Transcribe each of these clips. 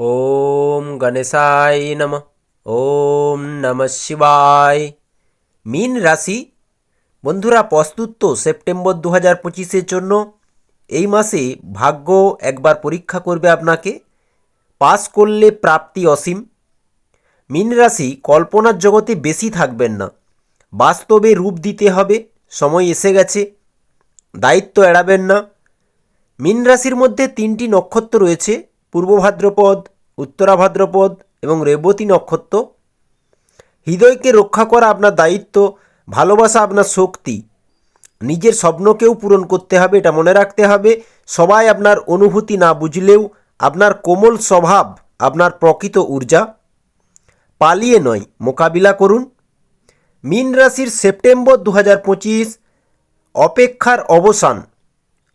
ওম গণেশায় নম, ওম নম শিবায়। মিন রাশি, বন্ধুরা প্রস্তুত তো সেপ্টেম্বর দু হাজার পঁচিশের জন্য? এই মাসে ভাগ্য একবার পরীক্ষা করবে আপনাকে। পাস করলে প্রাপ্তি অসীম। মিন রাশি, কল্পনার জগতে বেশি থাকবেন না। বাস্তবে রূপ দিতে হবে, সময় এসে গেছে। দায়িত্ব এড়াবেন না। মীন রাশির মধ্যে তিনটি নক্ষত্র রয়েছে। পূর্ব ভাদ্রপদ, উত্তরা ভাদ্রপদ এবং রেবতী নক্ষত্র। হৃদয়কে রক্ষা করা আপনার দায়িত্ব, ভালোবাসা আপনার শক্তি। নিজের স্বপ্নকেও পূরণ করতে হবে, এটা মনে রাখতে হবে। সবাই আপনার অনুভূতি না বুঝলেও আপনার কোমল স্বভাব, আপনার প্রকৃত ঊর্জা। পালিয়ে নয়, মোকাবিলা করুন। মীন রাশির সেপ্টেম্বর দু অপেক্ষার অবসান।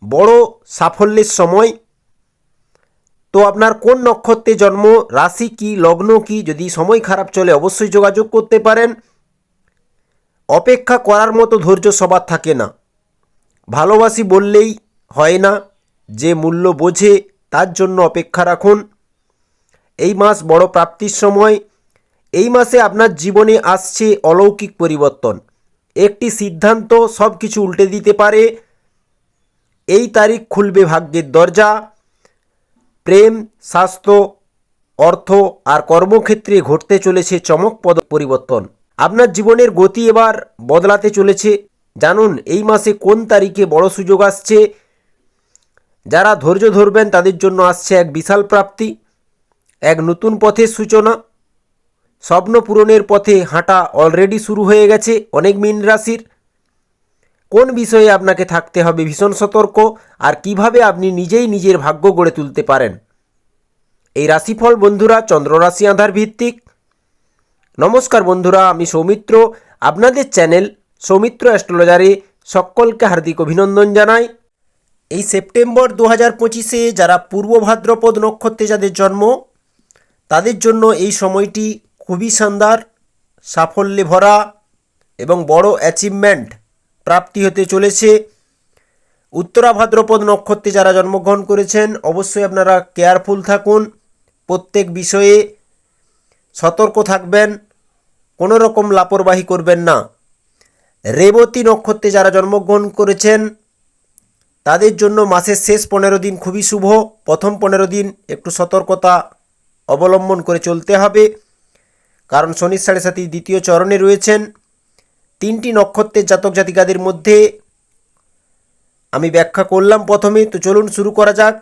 বড় সাফল্যের সময়। তো আপনার কোন নক্ষত্রে জন্ম, রাশি কি, লগ্ন কি, যদি সময় খারাপ চলে অবশ্যই যোগাযোগ করতে পারেন। অপেক্ষা করার মতো ধৈর্য সবার থাকে না। ভালোবাসি বললেই হয় না, যে মূল্য বোঝে তার জন্য অপেক্ষা রাখুন। এই মাস বড় প্রাপ্তির সময়। এই মাসে আপনার জীবনে আসছে অলৌকিক পরিবর্তন। একটি সিদ্ধান্ত সব কিছু উল্টে দিতে পারে। এই তারিখ খুলবে ভাগ্যের দরজা। প্রেম, স্বাস্থ্য, অর্থ আর কর্মক্ষেত্রে ঘটতে চলেছে চমকপদ পরিবর্তন। আপনার জীবনের গতি এবার বদলাতে চলেছে। জানুন, এই মাসে কোন তারিখে বড় সুযোগ আসছে? যারা ধৈর্য ধরবেন, তাদের জন্য আসছে এক বিশাল প্রাপ্তি, এক নতুন পথের সূচনা। স্বপ্ন পূরণের পথে হাঁটা অলরেডি শুরু হয়ে গেছে অনেক মীন রাশির। কোন বিষয়ে আপনাকে থাকতে হবে ভীষণ সতর্ক আর কীভাবে আপনি নিজেই নিজের ভাগ্য গড়ে তুলতে পারেন? এই রাশিফল বন্ধুরা, চন্দ্ররাশি আধার ভিত্তিক। নমস্কার বন্ধুরা, আমি সৌমিত্র। আপনাদের চ্যানেল সৌমিত্র অ্যাস্ট্রোলজারে সকলকে হার্দিক অভিনন্দন জানাই। এই সেপ্টেম্বর দু হাজার পঁচিশে যারা পূর্ব ভাদ্রপদ নক্ষত্রে যাদের জন্ম, তাদের জন্য এই সময়টি খুবই শানদার, সাফল্যে ভরা এবং বড় অ্যাচিভমেন্ট প্রাপ্তি হতে চলেছে। উত্তরা ভাদ্রপদ নক্ষত্রে যারা জন্মগ্রহণ করেছেন, অবশ্যই আপনারা কেয়ারফুল থাকুন। প্রত্যেক বিষয়ে সতর্ক থাকবেন। কোনো রকম লাপরবাহি করবেন না। রেবতী নক্ষত্রে যারা জন্মগ্রহণ করেছেন, তাদের জন্য মাসের শেষ পনেরো দিন খুবই শুভ। প্রথম পনেরো দিন একটু সতর্কতা অবলম্বন করে চলতে হবে। কারণ শনির সাড়ে সাথী দ্বিতীয় চরণে রয়েছেন। তিনটি নক্ষত্রের জাতক জাতিকাদের মধ্যে আমি ব্যাখ্যা করলাম প্রথমে, তো চলুন শুরু করা যাক।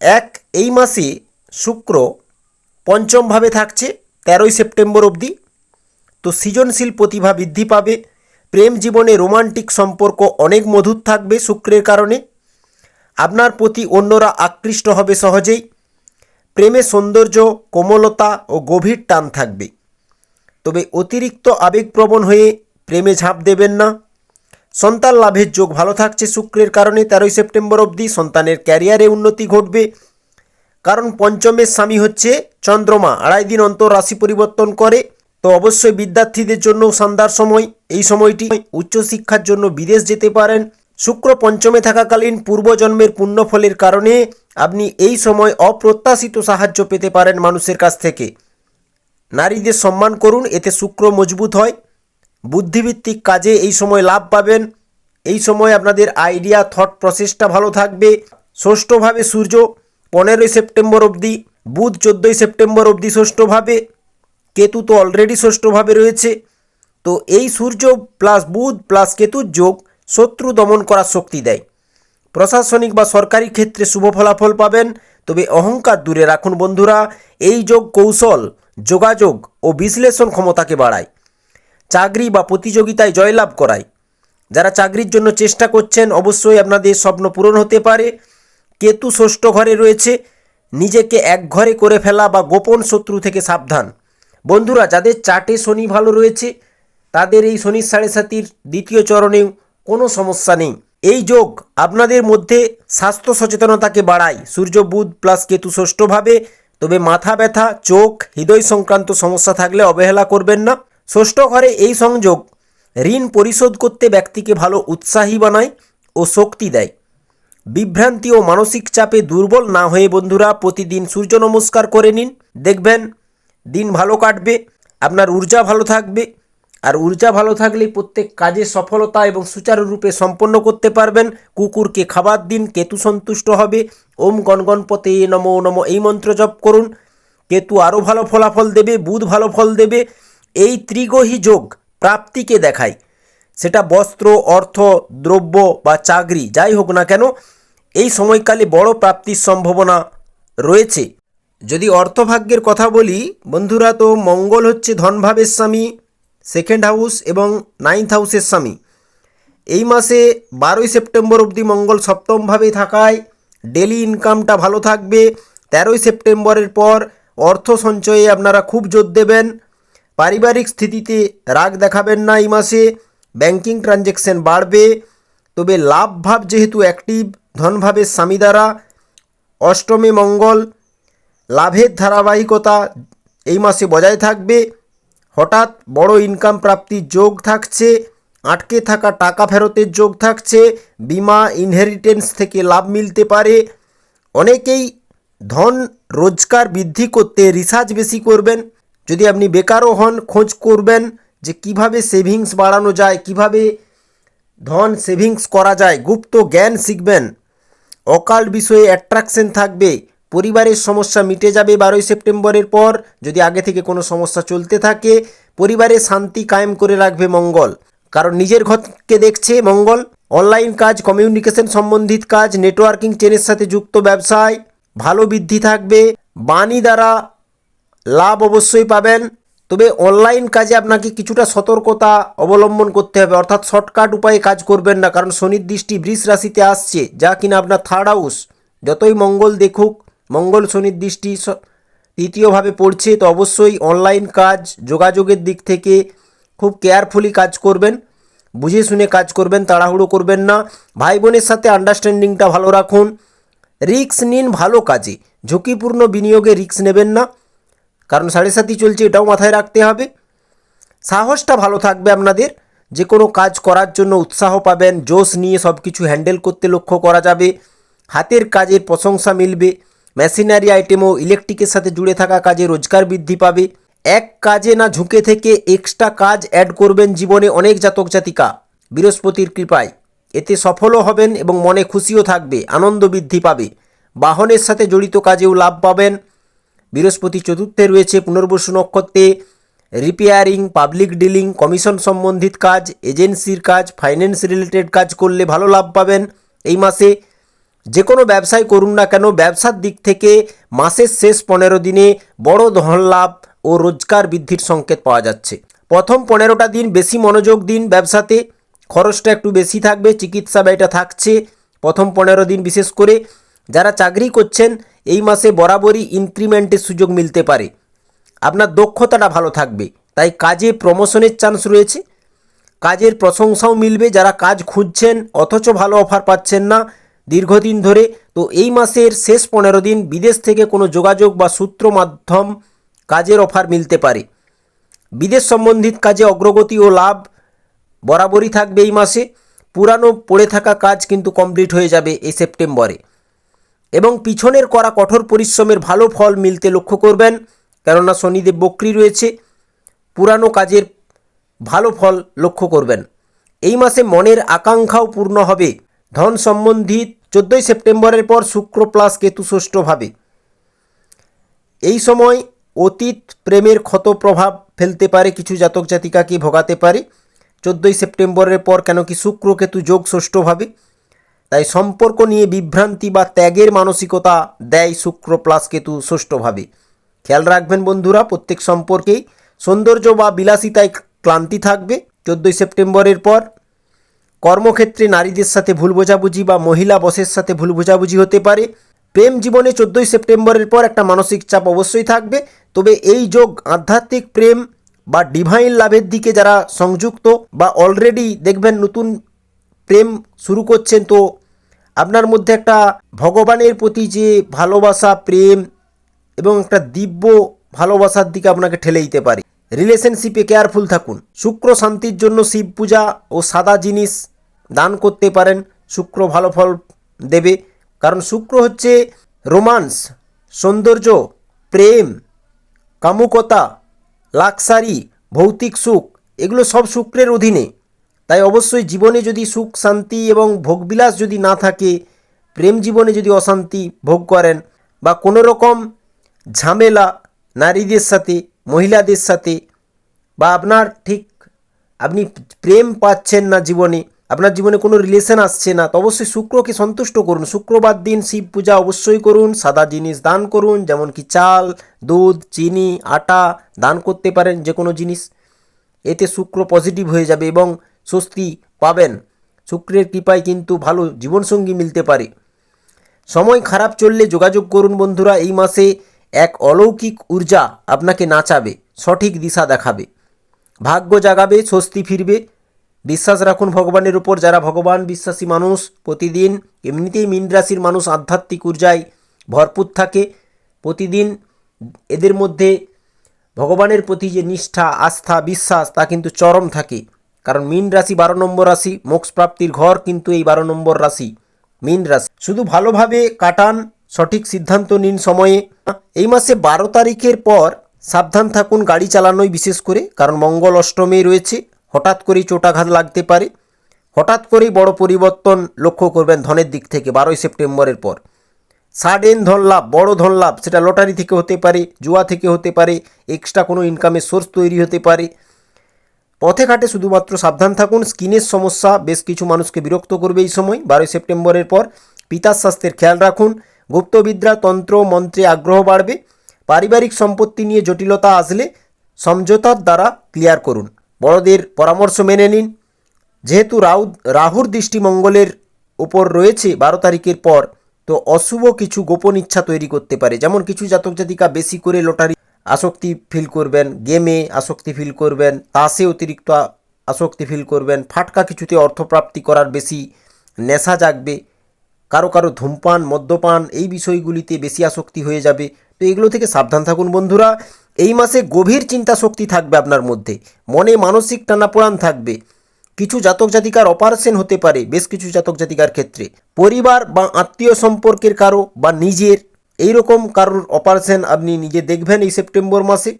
এক, এই মাসে শুক্র পঞ্চমভাবে থাকছে, তেরোই সেপ্টেম্বর অবধি। তো সৃজনশীল প্রতিভা বৃদ্ধি পাবে, প্রেম জীবনে রোমান্টিক সম্পর্ক অনেক মধুর থাকবে শুক্রের কারণে। আপনার প্রতি অন্যরা আকৃষ্ট হবে সহজেই, প্রেমে সৌন্দর্য, কোমলতা ও গভীর টান থাকবে। তবে অতিরিক্ত আবেগপ্রবণ হয়ে প্রেমে ঝাঁপ দেবেন না। সন্তান লাভের যোগ ভালো থাকছে শুক্রের কারণে তেরোই সেপ্টেম্বর অবধি সন্তানের ক্যারিয়ারে উন্নতি ঘটবে। কারণ পঞ্চমের স্বামী হচ্ছে চন্দ্রমা, আড়াই দিন অন্তর রাশি পরিবর্তন করে। তো অবশ্যই বিদ্যার্থীদের জন্য শানদার সময়। এই সময়টি উচ্চশিক্ষার জন্য বিদেশ যেতে পারেন। শুক্র পঞ্চমে থাকাকালীন পূর্বজন্মের পুণ্যফলের কারণে আপনি এই সময় অপ্রত্যাশিত সাহায্য পেতে পারেন মানুষের কাছ থেকে। নারীদের সম্মান করুন, এতে শুক্র মজবুত হয়। বুদ্ধিভিত্তিক কাজে এই সময় লাভ পাবেন। এই সময় আপনাদের আইডিয়া, থট প্রসেসটা ভালো থাকবে। ষষ্ঠভাবে সূর্য, পনেরোই সেপ্টেম্বর অবধি। বুধ, চোদ্দোই সেপ্টেম্বর অবধি ষষ্ঠভাবে। কেতু তো অলরেডি ষষ্ঠভাবে রয়েছে। তো এই সূর্য প্লাস বুধ প্লাস কেতুর যোগ শত্রু দমন করার শক্তি দেয়। প্রশাসনিক বা সরকারি ক্ষেত্রে শুভ ফলাফল পাবেন। তবে অহংকার দূরে রাখুন বন্ধুরা। এই যোগ কৌশল যোগাযোগ ও বিশ্লেষণ ক্ষমতাকে বাড়ায়। চাকরি বা প্রতিযোগিতায় জয়লাভ করায়। যারা চাকরির জন্য চেষ্টা করছেন, অবশ্যই আপনাদের স্বপ্ন পূরণ হতে পারে। কেতু ষষ্ঠ ঘরে রয়েছে। নিজেকে এক ঘরে করে ফেলা বা গোপন শত্রু থেকে সাবধান। বন্ধুরা, যাদের চার্টে শনি ভালো রয়েছে, তাদের এই শনির সাড়ে সাতির দ্বিতীয় চরণেও কোনো সমস্যা নেই। এই যোগ আপনাদের মধ্যে স্বাস্থ্য সচেতনতাকে বাড়ায়। সূর্য, বুধ প্লাস কেতু ষষ্ঠভাবে তবে মাথা ব্যথা, চোখ, হৃদয় সংক্রান্ত সমস্যা থাকলে অবহেলা করবেন না। ষষ্ঠ ঘরে এই সংযোগ, ঋণ পরিশোধ করতে ব্যক্তিকে ভালো উৎসাহী বানায় ও শক্তি দেয়। বিভ্রান্তি ও মানসিক চাপে দুর্বল না হয়ে বন্ধুরা প্রতিদিন সূর্য নমস্কার করে নিন। দেখবেন দিন ভালো কাটবে, আপনার ঊর্জা ভালো থাকবে। আর ঊর্জা ভালো থাকলে প্রত্যেক কাজে সফলতা এবং সুচারুরূপে সম্পন্ন করতে পারবেন। কুকুরকে খাবার দিন, কেতু সন্তুষ্ট হবে। ওম গণগণপতে নমো নম, এই মন্ত্র জপ করুন। কেতু আরও ভালো ফলাফল দেবে, বুধ ভালো ফল দেবে। এই ত্রিগ্রহী যোগ প্রাপ্তিকে দেখায়। সেটা বস্ত্র, অর্থ, দ্রব্য বা চাকরি, যাই হোক না কেন, এই সময়কালে বড় প্রাপ্তির সম্ভাবনা রয়েছে। যদি অর্থভাগ্যের কথা বলি, বন্ধুরা তো মঙ্গল হচ্ছে ধনভাবের স্বামী। সেকেন্ড হাউস এবং নাইন্থ হাউসের স্বামী। এই মাসে বারোই সেপ্টেম্বর অবধি মঙ্গল সপ্তমভাবে থাকায় ডেলি ইনকামটা ভালো থাকবে। তেরোই সেপ্টেম্বরের পর অর্থ সঞ্চয়ে আপনারা খুব জোর দেবেন। পারিবারিক স্থিতিতে রাগ দেখাবেন না এই মাসে। ব্যাংকিং ট্রানজ্যাকশন বাড়বে। তবে লাভ ভাব যেহেতু অ্যাক্টিভ ধনভাবের স্বামী দ্বারা। অষ্টমে মঙ্গল, লাভের ধারাবাহিকতা এই মাসে বজায় থাকবে। হঠাৎ বড় ইনকাম প্রাপ্তির যোগ থাকছে, আটকে থাকা টাকা ফেরতের যোগ থাকছে, বিমা ইনহেরিটেন্স থেকে লাভ মিলতে পারে। অনেকেই ধন রোজগার বৃদ্ধি করতে রিসার্চ বেশি করবেন। যদি আপনি বেকারও হন, খোঁজ করবেন যে কীভাবে সেভিংস বাড়ানো যায়, কীভাবে ধন সেভিংস করা যায়। গুপ্ত জ্ঞান শিখবেন। অকাল্ট বিষয়ে অ্যাট্রাকশন থাকবে। পরিবারের সমস্যা মিটে যাবে বারোই সেপ্টেম্বরের পর, যদি আগে থেকে কোনো সমস্যা চলতে থাকে, পরিবারে শান্তি কায়েম করে রাখবে মঙ্গল। কারণ নিজের ঘরকে দেখছে মঙ্গল। অনলাইন কাজ, কমিউনিকেশন সম্বন্ধিত কাজ, নেটওয়ার্কিং চেনের সাথে যুক্ত ব্যবসায় ভালো বৃদ্ধি থাকবে। বাণী দ্বারা লাভ অবশ্যই পাবেন। তবে অনলাইন কাজে আপনাকে কিছুটা সতর্কতা অবলম্বন করতে হবে। অর্থাৎ শর্টকাট উপায়ে কাজ করবেন না, কারণ শনির দৃষ্টি বৃষ রাশিতে আসছে, যা কিনা আপনার থার্ড হাউস যতই মঙ্গল দেখুক মঙ্গল শনির দৃষ্টি তৃতীয়ভাবে পড়ছে, তো অবশ্যই অনলাইন কাজ, যোগাযোগের দিক থেকে খুব কেয়ারফুলি কাজ করবেন। বুঝে শুনে কাজ করবেন, তাড়াহুড়ো করবেন না। ভাই বোনের সাথে আন্ডারস্ট্যান্ডিংটা ভালো রাখুন। রিস্ক নিন ভালো কাজে। ঝুঁকিপূর্ণ বিনিয়োগে রিস্ক নেবেন না। কারণ সাড়ে সাতই চলছে, এটাও মাথায় রাখতে হবে। সাহসটা ভালো থাকবে আপনাদের। যে কোনো কাজ করার জন্য উৎসাহ পাবেন, জোশ নিয়ে সব কিছু হ্যান্ডেল করতে লক্ষ্য করা যাবে। হাতের কাজের প্রশংসা মিলবে। মেশিনারি আইটেম ও ইলেকট্রিকের সাথে জুড়ে থাকা কাজে রোজগার বৃদ্ধি পাবে। এক কাজে না ঝুঁকে থেকে এক্সট্রা কাজ অ্যাড করবেন জীবনে অনেক জাতক জাতিকা। বৃহস্পতির কৃপায়। এতে সফলও হবেন এবং মনে খুশিও থাকবে, আনন্দ বৃদ্ধি পাবে। বাহনের সাথে জড়িত কাজেও লাভ পাবেন। বৃহস্পতি চতুর্থে রয়েছে পুনর্বসু নক্ষত্রে। রিপেয়ারিং, পাবলিক ডিলিং, কমিশন সম্বন্ধিত কাজ, এজেন্সির কাজ, ফাইন্যান্স রিলেটেড কাজ করলে ভালো লাভ পাবেন। এই মাসে যে কোনো ব্যবসায় করুন না কেন, ব্যবসার দিক থেকে মাসের শেষ পনেরো দিনে বড় ধন লাভ ও রোজগার বৃদ্ধির সংকেত পাওয়া যাচ্ছে। প্রথম পনেরোটা দিন বেশি মনোযোগ দিন ব্যবসাতে, খরচটা একটু বেশি থাকবে, চিকিৎসা ব্যয়টা থাকছে। প্রথম পনেরো দিন বিশেষ করে যারা চাকরি করছেন, এই মাসে বরাবরই ইনক্রিমেন্টের সুযোগ মিলতে পারে। আপনার দক্ষতাটা ভালো থাকবে। তাই কাজে প্রমোশনের চান্স রয়েছে। কাজের প্রশংসাও মিলবে। যারা কাজ খুঁজছেন, অথচ ভালো অফার পাচ্ছেন না দীর্ঘদিন ধরে। তো এই মাসের শেষ পনেরো দিন বিদেশ থেকে কোনো যোগাযোগ বা সূত্র মাধ্যম কাজের অফার মিলতে পারে। বিদেশ সম্বন্ধিত কাজে অগ্রগতি ও লাভ বরাবরই থাকবে এই মাসে। পুরানো পড়ে থাকা কাজ কিন্তু কমপ্লিট হয়ে যাবে এই সেপ্টেম্বরে। এবং পিছনের করা কঠোর পরিশ্রমের ভালো ফল মিলতে লক্ষ্য করবেন, কেননা শনিদেব বক্রি রয়েছে। পুরানো কাজের ভালো ফল লক্ষ্য করবেন। এই মাসে মনের আকাঙ্ক্ষাও পূর্ণ হবে। ধন সম্বন্ধিত চোদ্দোই সেপ্টেম্বরের পর শুক্র প্লাস কেতু ষষ্ঠভাবে এই সময় অতীত প্রেমের ক্ষত প্রভাব ফেলতে পারে, কিছু জাতক জাতিকাকে ভোগাতে পারে। চোদ্দোই সেপ্টেম্বরের পর কেন কি শুক্র কেতু যোগ ষষ্ঠভাবে তাই সম্পর্ক নিয়ে বিভ্রান্তি বা ত্যাগের মানসিকতা দেয় শুক্র প্লাস কেতু ষষ্ঠভাবে খেয়াল রাখবেন বন্ধুরা, প্রত্যেক সম্পর্কেই সৌন্দর্য বা বিলাসিতায় ক্লান্তি থাকবে। চোদ্দোই সেপ্টেম্বরের পর কর্মক্ষেত্রে নারীদের সাথে ভুল বোঝাবুঝি বা মহিলা বসের সাথে ভুল বোঝাবুঝি হতে পারে। প্রেম জীবনে চোদ্দোই সেপ্টেম্বরের পর একটা মানসিক চাপ অবশ্যই থাকবে। তবে এই যোগ আধ্যাত্মিক প্রেম বা ডিভাইন লাভের দিকে যারা সংযুক্ত বা অলরেডি দেখবেন নতুন প্রেম শুরু করছেন, তো আপনার মধ্যে একটা ভগবানের প্রতি যে ভালোবাসা, প্রেম এবং একটা দিব্য ভালোবাসার দিকে আপনাকে ঠেলে দিতে পারে। রিলেশনশিপে কেয়ারফুল থাকুন। শুক্র শান্তির জন্য শিব পূজা ও সাদা জিনিস দান করতে পারেন, শুক্র ভালো ফল দেবে। কারণ শুক্র হচ্ছে রোমান্স, সৌন্দর্য, প্রেম, কামুকতা, লাক্সারি, ভৌতিক সুখ, এগুলো সব শুক্রের অধীনে। তাই অবশ্যই জীবনে যদি সুখ, শান্তি এবং ভোগবিলাস যদি না থাকে, প্রেম জীবনে যদি অশান্তি ভোগ করেন বা কোনো রকম ঝামেলা নারীদের সাথে, মহিলাদের সাথে বা আপনার ঠিক আপনি প্রেম পাচ্ছেন না জীবনে আপনার জীবনে কোনো রিলেশন আসছে না, তো অবশ্যই শুক্রকে সন্তুষ্ট করুন। শুক্রবার দিন শিব পূজা অবশ্যই করুন, সাদা জিনিস দান করুন, যেমন কি চাল, দুধ, চিনি, আটা দান করতে পারেন যে কোনো জিনিস। এতে শুক্র পজিটিভ হয়ে যাবে এবং স্বস্তি পাবেন। শুক্রের কৃপায় কিন্তু ভালো জীবনসঙ্গী মিলতে পারে। সময় খারাপ চললে যোগাযোগ করুন বন্ধুরা, এই মাসে এক অলৌকিক ঊর্জা আপনাকে নাচাবে, সঠিক দিশা দেখাবে। ভাগ্য জাগাবে, স্বস্তি ফিরবে। বিশ্বাস রাখুন ভগবানের উপর, যারা ভগবান বিশ্বাসী মানুষ, প্রতিদিন এমনিতেই মীন রাশির মানুষ আধ্যাত্মিক ঊর্জায় ভরপুর থাকে। প্রতিদিন এদের মধ্যে ভগবানের প্রতি যে নিষ্ঠা, আস্থা, বিশ্বাস, তা কিন্তু চরম থাকে। কারণ মীন রাশি বারো নম্বর রাশি, মোক্ষ প্রাপ্তির ঘর কিন্তু এই বারো নম্বর রাশি, মীন রাশি। শুধু ভালোভাবে কাটান, সঠিক সিদ্ধান্ত নিন সময়ে। এই মাসে বারো তারিখের পর সাবধান থাকুন, গাড়ি চালানোই বিশেষ করে, কারণ মঙ্গল অষ্টমী রয়েছে। হঠাৎ করেই চোটাঘাত লাগতে পারে। হঠাৎ করেই বড় পরিবর্তন লক্ষ্য করবেন ধনের দিক থেকে বারোই সেপ্টেম্বরের পর। সাডেন ধন লাভ, বড় ধন লাভ, সেটা লটারি থেকে হতে পারে, জুয়া থেকে হতে পারে এক্সট্রা কোনো ইনকামের সোর্স তৈরি হতে পারে। পথে ঘাটে শুধুমাত্র সাবধান থাকুন স্কিনের সমস্যা, বেশ কিছু মানুষকে বিরক্ত করবে এই সময়, বারোই সেপ্টেম্বরের পর। পিতার স্বাস্থ্যের খেয়াল রাখুন, গুপ্তবিদ্যা, তন্ত্র, মন্ত্রে আগ্রহ বাড়বে। পারিবারিক সম্পত্তি নিয়ে জটিলতা আসলে সমঝোতার দ্বারা ক্লিয়ার করুন। বড়দের পরামর্শ মেনে নিন। যেহেতু রাহু রাহুর দৃষ্টি মঙ্গলের উপর রয়েছে বারো তারিখের পর, তো অশুভ কিছু গোপন ইচ্ছা তৈরি করতে পারে। যেমন কিছু জাতক জাতিকা বেশি করে লটারি আসক্তি ফিল করবেন গেমে আসক্তি ফিল করবেন, তাসে অতিরিক্ত আসক্তি ফিল করবেন, ফাটকা কিছুতে অর্থপ্রাপ্তি করার বেশি নেশা জাগবে, কারও কারও ধূমপান, মদ্যপান, এই বিষয়গুলিতে বেশি আসক্তি হয়ে যাবে। তো এগুলো থেকে সাবধান থাকুন বন্ধুরা। এই মাসে গভীর চিন্তা শক্তি থাকবে আপনার মধ্যে। মনে মানসিক টানাপোড়ান থাকবে। কিছু জাতক জাতিকার অপারেশন হতে পারে, বেশ কিছু জাতক জাতিকার ক্ষেত্রে। পরিবার বা আত্মীয় সম্পর্কের কারও বা নিজের এই রকম কারোর অপারেশন আপনি নিজে দেখবেন এই সেপ্টেম্বর মাসে।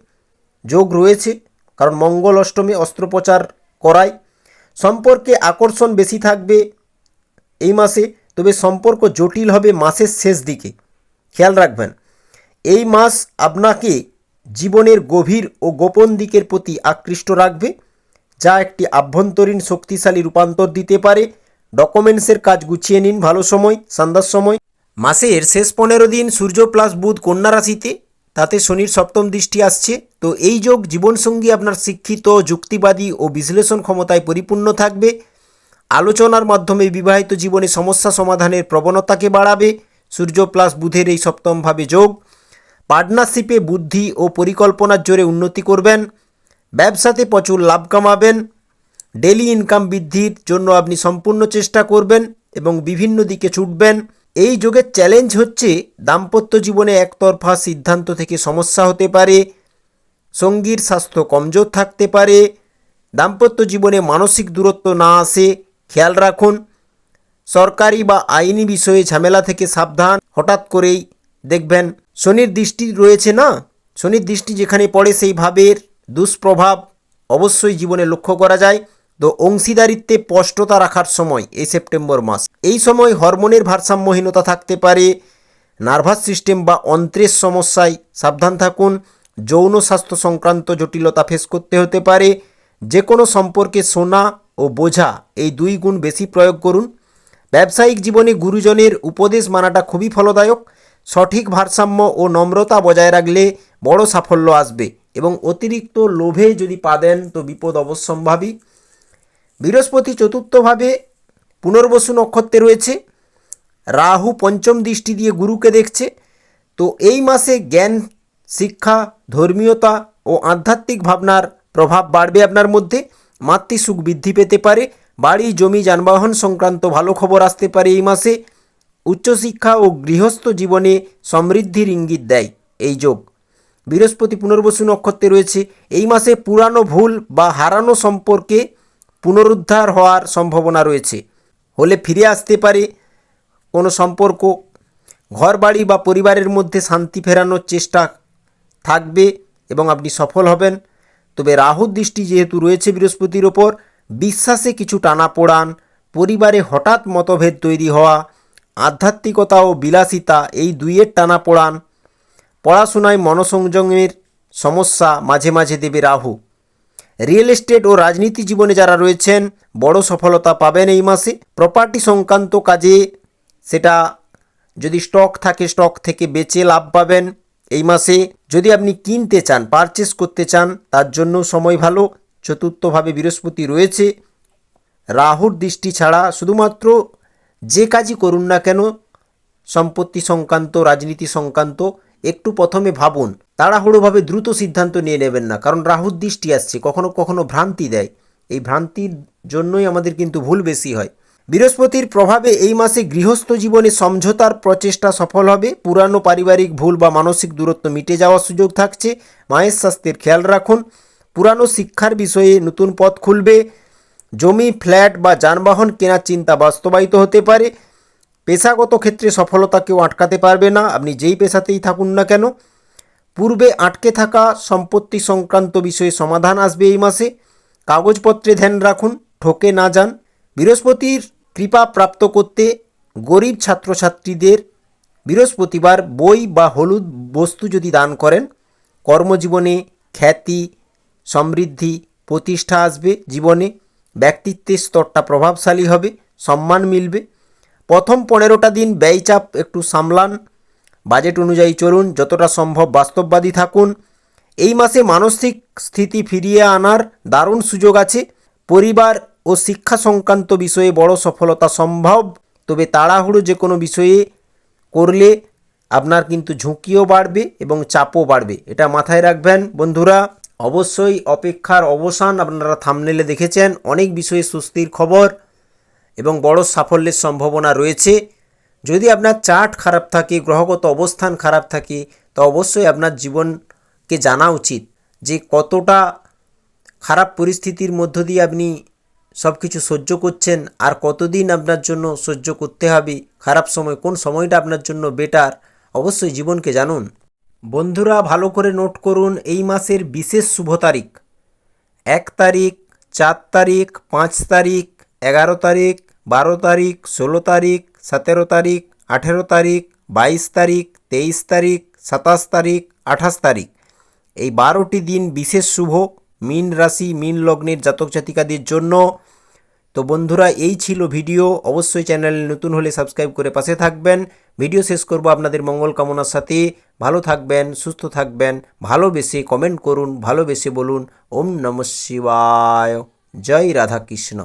যোগ রয়েছে, কারণ মঙ্গল অষ্টমী অস্ত্রোপচার করায়। সম্পর্কে আকর্ষণ বেশি থাকবে এই মাসে, তবে সম্পর্ক জটিল হবে মাসের শেষ দিকে। খেয়াল রাখবেন, এই মাস আপনাকে জীবনের গভীর ও গোপন দিকের প্রতি আকৃষ্ট রাখবে, যা একটি আভ্যন্তরীণ শক্তিশালী রূপান্তর দিতে পারে। ডকুমেন্টসের কাজ গুছিয়ে নিন ভালো সময়, সন্ধ্যার সময়। মাসের শেষ পনেরো দিন সূর্য প্লাস বুধ কন্যা রাশিতে, তাতে শনির সপ্তম দৃষ্টি আসছে। তো এই যোগ জীবনসঙ্গী আপনার শিক্ষিত, যুক্তিবাদী ও বিশ্লেষণ ক্ষমতায় পরিপূর্ণ থাকবে। আলোচনার মাধ্যমে বিবাহিত জীবনে সমস্যা সমাধানের প্রবণতাকে বাড়াবে। সূর্য প্লাস বুধের এই সপ্তমভাবে যোগ পার্টনারশিপে বুদ্ধি ও পরিকল্পনার জোরে উন্নতি করবেন, ব্যবসাতে প্রচুর লাভ কামাবেন ডেলি ইনকাম বৃদ্ধির জন্য আপনি সম্পূর্ণ চেষ্টা করবেন এবং বিভিন্ন দিকে ছুটবেন। এই যোগের চ্যালেঞ্জ হচ্ছে দাম্পত্য জীবনে একতরফা সিদ্ধান্ত থেকে সমস্যা হতে পারে, সঙ্গীর স্বাস্থ্য কমজোর থাকতে পারে, দাম্পত্য জীবনে মানসিক দূরত্ব না আসে, খেয়াল রাখুন, সরকারি বা আইনি বিষয়ে ঝামেলা থেকে সাবধান, হঠাৎ করেই দেখবেন শনির দৃষ্টি রয়েছে না? শনির দৃষ্টি যেখানে পড়ে সেই ভাবের দুষ্প্রভাব অবশ্যই জীবনে লক্ষ্য করা যায়। তো অংশীদারিত্বে স্পষ্টতা রাখার সময়, এই সেপ্টেম্বর মাস। এই সময় হরমোনের ভারসাম্যহীনতা থাকতে পারে, নার্ভাস সিস্টেম বা অন্ত্রের সমস্যায় সাবধান থাকুন। যৌন স্বাস্থ্য সংক্রান্ত জটিলতা ফেস করতে হতে পারে। যে কোনো সম্পর্কে সোনা ও বোঝা, এই দুই গুণ বেশি প্রয়োগ করুন। ব্যবসায়িক জীবনে গুরুজনের উপদেশ মানাটা খুবই ফলদায়ক। সঠিক ভারসাম্য ও নম্রতা বজায় রাখলে বড় সাফল্য আসবে এবং অতিরিক্ত লোভে যদি পা দেন, তো বিপদ অবশ্যম্ভাবী। বৃহস্পতি চতুর্থভাবে পুনর্বসু নক্ষত্রে রয়েছে। রাহু পঞ্চম দৃষ্টি দিয়ে গুরুকে দেখছে। তো এই মাসে জ্ঞান, শিক্ষা, ধর্মীয়তা ও আধ্যাত্মিক ভাবনার প্রভাব বাড়বে আপনার মধ্যে। মাতৃসুখ বৃদ্ধি পেতে পারে। বাড়ি, জমি, যানবাহন সংক্রান্ত ভালো খবর আসতে পারে এই মাসে। উচ্চশিক্ষা ও গৃহস্থ জীবনে সমৃদ্ধির ইঙ্গিত দেয় এই যোগ। বৃহস্পতি পুনর্বসু নক্ষত্রে রয়েছে। এই মাসে পুরানো ভুল বা হারানো সম্পর্কে পুনরুদ্ধার হওয়ার সম্ভাবনা রয়েছে। হলে ফিরে আসতে পারে কোনো সম্পর্ক। ঘরবাড়ি বা পরিবারের মধ্যে শান্তি ফেরানোর চেষ্টা থাকবে এবং আপনি সফল হবেন। তবে রাহুর দৃষ্টি যেহেতু রয়েছে বৃহস্পতির ওপর, বিশ্বাসে কিছু টানাপোড়ান, পরিবারে হঠাৎ মতভেদ তৈরি হওয়া আধ্যাত্মিকতা ও বিলাসিতা এই দুইয়ের টানা টানাপোড়ান পড়াশোনায় মনসংযমের সমস্যা মাঝে মাঝে দেবে রাহু। রিয়েল এস্টেট ও রাজনীতি জীবনে যারা রয়েছেন, বড় সফলতা পাবেন এই মাসে। প্রপার্টি সংক্রান্ত কাজে সেটা যদি স্টক থাকে, স্টক থেকে বেচে লাভ পাবেন এই মাসে। যদি আপনি কিনতে চান, পারচেস করতে চান, তার জন্য সময় ভালো। চতুর্থভাবে বৃহস্পতি রয়েছে। রাহুর দৃষ্টি ছাড়া শুধুমাত্র যে কাজই করুন না কেন, সম্পত্তি সংক্রান্ত, রাজনীতি সংক্রান্ত, একটু প্রথমে ভাবুন। তাড়াহুড়োভাবে দ্রুত সিদ্ধান্ত নিয়ে নেবেন না, কারণ রাহুর দৃষ্টি আসছে, কখনো কখনো ভ্রান্তি দেয়। এই ভ্রান্তির জন্যই আমাদের কিন্তু ভুল বেশি হয়। বৃহস্পতির প্রভাবে এই মাসে গৃহস্থ জীবনে সমঝোতার প্রচেষ্টা সফল হবে। পুরানো পারিবারিক ভুল বা মানসিক দূরত্ব মিটে যাওয়ার সুযোগ থাকছে। মায়ের স্বাস্থ্যের খেয়াল রাখুন। পুরানো শিক্ষার বিষয়ে নতুন পথ খুলবে। জমি, ফ্ল্যাট বা যানবাহন কেনার চিন্তা বাস্তবায়িত হতে পারে। পেশাগত ক্ষেত্রে সফলতা কেউ আটকাতে পারবে না, আপনি যেই পেশাতেই থাকুন না কেন। পূর্বে আটকে থাকা সম্পত্তি সংক্রান্ত বিষয়ে সমাধান আসবে এই মাসে। কাগজপত্রে ধ্যান রাখুন, ঠকে না যান। বৃহস্পতির কৃপা প্রাপ্ত করতে গরিব ছাত্রছাত্রীদের বৃহস্পতিবার বই বা হলুদ বস্তু যদি দান করেন, কর্মজীবনে খ্যাতি, সমৃদ্ধি, প্রতিষ্ঠা আসবে জীবনে। ব্যক্তিত্বের স্তরটা প্রভাবশালী হবে, সম্মান মিলবে। প্রথম পনেরোটা দিন ব্যয়চাপ একটু সামলান, বাজেট অনুযায়ী চলুন, যতটা সম্ভব বাস্তববাদী থাকুন। এই মাসে মানসিক স্থিতি ফিরিয়ে আনার দারুণ সুযোগ আছে। পরিবার ও শিক্ষা সংক্রান্ত বিষয়ে বড় সফলতা সম্ভব, তবে তাড়াহুড়ো যে কোনো বিষয়ে করলে আপনার কিন্তু ঝুঁকিও বাড়বে এবং চাপও বাড়বে। এটা মাথায় রাখবেন বন্ধুরা। অবশ্যই অপেক্ষার অবসান আপনারা থামনেলে দেখেছেন। অনেক বিষয়ে সুস্থির খবর এবং বড় সাফল্যের সম্ভাবনা রয়েছে। যদি আপনার চার্ট খারাপ থাকে, গ্রহগত অবস্থান খারাপ থাকে, তো অবশ্যই আপনার জীবনকে জানা উচিত যে কতটা খারাপ পরিস্থিতির মধ্য দিয়ে আপনি সব কিছু সহ্য করছেন আর কতদিন আপনার জন্য সহ্য করতে হবে, খারাপ সময় কোন সময়টা আপনার জন্য বেটার অবশ্যই জীবনকে জানুন। বন্ধুরা ভালো করে নোট করুন এই মাসের বিশেষ শুভ তারিখ। এক তারিখ, চার তারিখ, পাঁচ তারিখ, এগারো তারিখ, বারো তারিখ, ষোলো তারিখ, সতেরো তারিখ, আঠেরো তারিখ, বাইশ তারিখ, তেইশ তারিখ, সাতাশ তারিখ, আঠাশ তারিখ। এই বারোটি দিন বিশেষ শুভ। মীন রাশি, মীন লগ্নের জাতক জাতিকাদের জন্য তো বন্ধুরা, এই ছিল ভিডিও। অবশ্যই চ্যানেলে নতুন হলে সাবস্ক্রাইব করে পাশে থাকবেন। ভিডিও শেষ করব আপনাদের মঙ্গল কামনার সাথে। ভালো থাকবেন, সুস্থ থাকবেন, ভালোবেসে কমেন্ট করুন, ভালোবেসে বলুন, ওম নম শিবায়। জয় রাধাকৃষ্ণ।